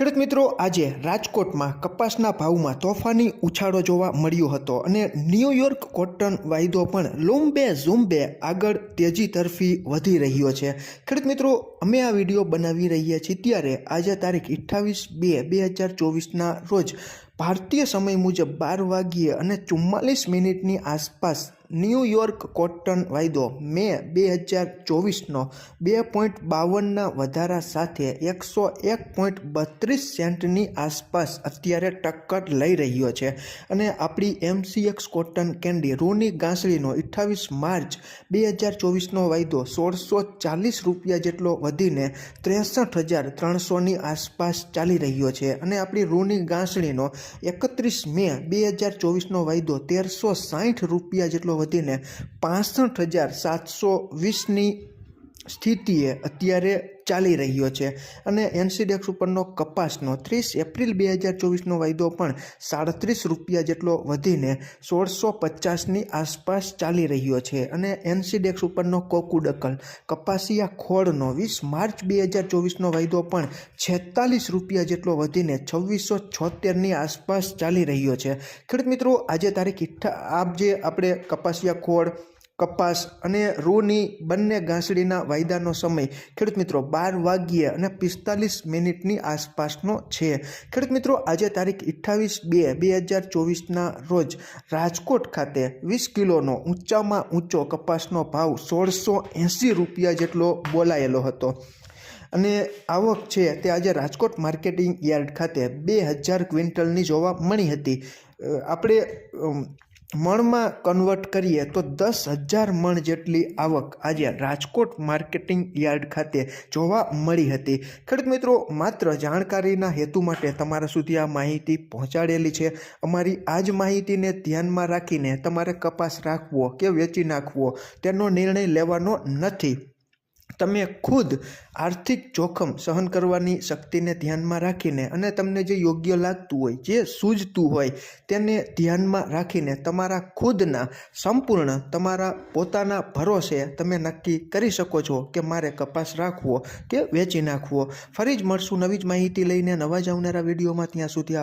ખેડૂત મિત્રો, આજે રાજકોટમાં કપાસના ભાવમાં તોફાની ઉછાળો જોવા મળ્યો હતો અને ન્યૂયોર્ક કોટન વાયદો પણ લોમ્બે ઝુમ્બે આગળ તેજી તરફી વધી રહ્યો છે. ખેડૂત મિત્રો, અમે આ વીડિયો બનાવી રહ્યા છીએ ત્યારે આજે તારીખ અઠ્ઠાવીસ બે બે હજાર ચોવીસના રોજ ભારતીય સમય મુજબ બાર વાગ્યે અને ચુમ્માલીસ મિનિટની આસપાસ ન્યૂયોર્ક કોટન વાયદો મે બે હજાર ચોવીસનો બે પોઈન્ટ બાવનના વધારા સાથે એકસો એક પોઈન્ટ બત્રીસ સેન્ટની આસપાસ અત્યારે ટક્કર લઈ રહ્યો છે. અને આપણી એમસીએક્સ કોટન કેન્ડી રૂની ગાંસડીનો અઠ્ઠાવીસ માર્ચ બે હજાર ચોવીસનો વાયદો સોળસો ચાલીસ રૂપિયા જેટલો વધીને ત્રેસઠ હજાર ત્રણસોની આસપાસ ચાલી રહ્યો છે. અને આપણી રૂની ગાંસડીનો એકત્રીસ મે બે હજાર ચોવીસનો વાયદો તેરસો સાઠ રૂપિયા જેટલો વધીને પાસઠ હજાર સાતસો વીસની સ્થિતિએ અત્યારે ચાલી રહ્યો છે અને એનસીડેક્સ ઉપરનો કપાસનો ત્રીસ એપ્રિલ બે હજાર ચોવીસનો વાયદો પણ સાડત્રીસ રૂપિયા જેટલો વધીને સોળસો પચાસની આસપાસ ચાલી રહ્યો છે અને એનસીડેક્સ ઉપરનો કોકુડકલ કપાસિયા ખોળનો વીસ માર્ચ બે હજાર ચોવીસનો વાયદો પણ છેતાલીસ રૂપિયા જેટલો વધીને છવ્વીસો છોતેરની આસપાસ ચાલી રહ્યો છે. ખેડૂત મિત્રો, આજે તારીખ ઇઠ્ઠા, આપ જે આપણે કપાસિયા ખોળ કપાસ અને રૂની બંને ઘાસડીના વાયદાનો સમય. ખેડૂત મિત્રો, બાર વાગ્યે અને પિસ્તાલીસ મિનિટની આસપાસનો છે. ખેડૂત મિત્રો, આજે તારીખ અઠ્ઠાવીસ બે બે હજાર ચોવીસના રોજ રાજકોટ ખાતે વીસ કિલોનો ઊંચામાં ઊંચો કપાસનો ભાવ સોળસો એંસી રૂપિયા જેટલો બોલાયેલો હતો. અને આવક છે તે આજે રાજકોટ માર્કેટિંગ યાર્ડ ખાતે બે હજાર ક્વિન્ટલની જોવા મળી હતી. આપણે મણમાં કન્વર્ટ કરીએ તો દસ હજાર મણ જેટલી આવક આજે રાજકોટ માર્કેટિંગ યાર્ડ ખાતે જોવા મળી હતી. ખેડૂત મિત્રો, માત્ર જાણકારીના હેતુ માટે તમારા સુધી આ માહિતી પહોંચાડેલી છે. અમારી આ જ માહિતીને ધ્યાનમાં રાખીને તમારે કપાસ રાખવો કે વેચી નાખવો, તેનો નિર્ણય લેવાનો નથી. તમે ખુદ આર્થિક જોખમ સહન કરવાની શક્તિને ધ્યાનમાં રાખીને અને તમને જે યોગ્ય લાગતું હોય, જે સૂઝતું હોય, તેને ધ્યાનમાં રાખીને તમારા ખુદના સંપૂર્ણ તમારા પોતાના ભરોસે તમે નક્કી કરી શકો છો કે મારે કપાસ રાખવો કે વેચી નાખવો. ફરી જ મળશું નવી જ માહિતી લઈને નવા જ આવનારા વિડીયોમાં. ત્યાં સુધી આપ